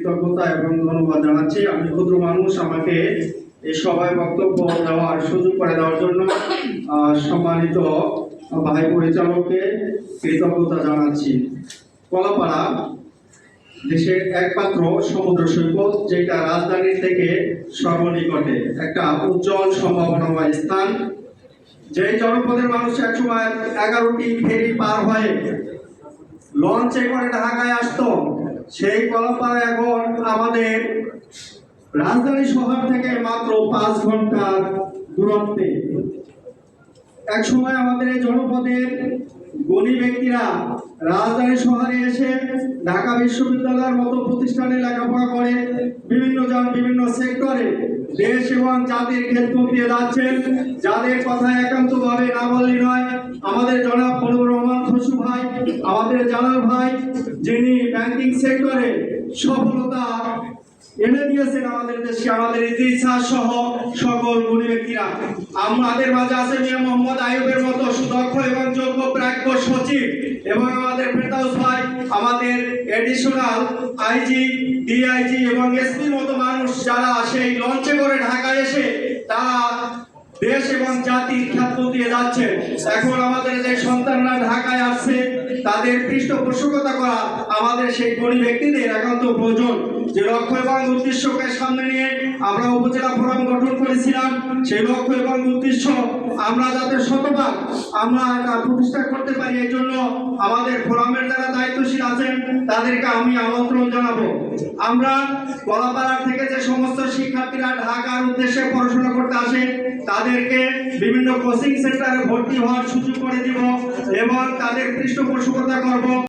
কৃতজ্ঞতা এবং ধন্যবাদ জানাচ্ছি। আমি ক্ষুদ্র মানুষ, আমাকে এই সভায় বক্তব্য দেওয়ার সুযোগ করে দেওয়ার জন্য সম্মানিত ভাই পরিচালককে কৃতজ্ঞতা জানাচ্ছি। কলাপাড়া দেশের একমাত্র সমুদ্র সৈকত, যেটা রাজধানীর থেকে সর্বনিকটে একটা উজ্জ্বল সম্ভাবনাময় স্থান। যে জনপদের মানুষ একসময় এগারোটি ফেরি পার হয়ে লঞ্চে করে ঢাকায় আসতো। সেই কলাপাড়া এখন আমাদের রাজধানী শহর থেকে মাত্র পাঁচ ঘণ্টার দূরত্বে। এক সময় আমাদের এই জনপদের গণী ব্যক্তিরা রাজধানী শহরে এসে ঢাকা বিশ্ববিদ্যালয়ের মতো প্রতিষ্ঠানে লেখাপড়া করে বিভিন্ন জন বিভিন্ন সেক্টরে দেশ এবং জাতির ক্ষেত্র দিয়ে যাচ্ছেন। যাদের কথা একান্তভাবে না বললেই নয়, আমাদের জনাব আমাদের জালাল ভাই, যিনি ব্যাংকিং সেক্টরে সফলতা এনে দিয়েছেন আমাদের দেশে, আমাদের ইতিহাস সহ সকল গুণী ব্যক্তিরা। আমাদের মাঝে আছে মিয়া মোহাম্মদ আইয়ুবের মতো সুদক্ষ এবং যোগ্য প্রাজ্ঞ সচিব এবং আমাদের ফেরদাউস ভাই, আমাদের এডিশনাল আইজি ডিআইজি এবং এসপির মতো মানুষ যারা সেই লঞ্চে করে ঢাকায় এসে তারা দেশ এবং জাতির খ্যাত দিয়ে যাচ্ছে এখন আমাদের যে সন্তানরা ঢাকায় আসছে তাদের পৃষ্ঠপোষকতা করা আমাদের সেই গরিব ব্যক্তিদের একান্ত প্রয়োজন। যে লক্ষ্য এবং উদ্দেশ্যকে সামনে নিয়ে আমরা উপজেলা ফোরাম গঠন করেছিলাম, সেই লক্ষ্য এবং উদ্দেশ্য আমরা যাতে শতভাগ আমরা প্রতিষ্ঠা করতে পারি, এই জন্য আমাদের ফোরামের দ্বারা দায়িত্বশীল আছেন, তাদেরকে আমি আমন্ত্রণ জানাব। আমরা কলাপাড়া থেকে যে সমস্ত শিক্ষার্থীরা ঢাকার উদ্দেশ্যে পড়াশোনা করতে আসে, তাদেরকে বিভিন্ন কোচিং সেন্টারে ভর্তি হওয়ার সুযোগ করে দিব এবং তাদের পৃষ্ঠপোষকতা করব।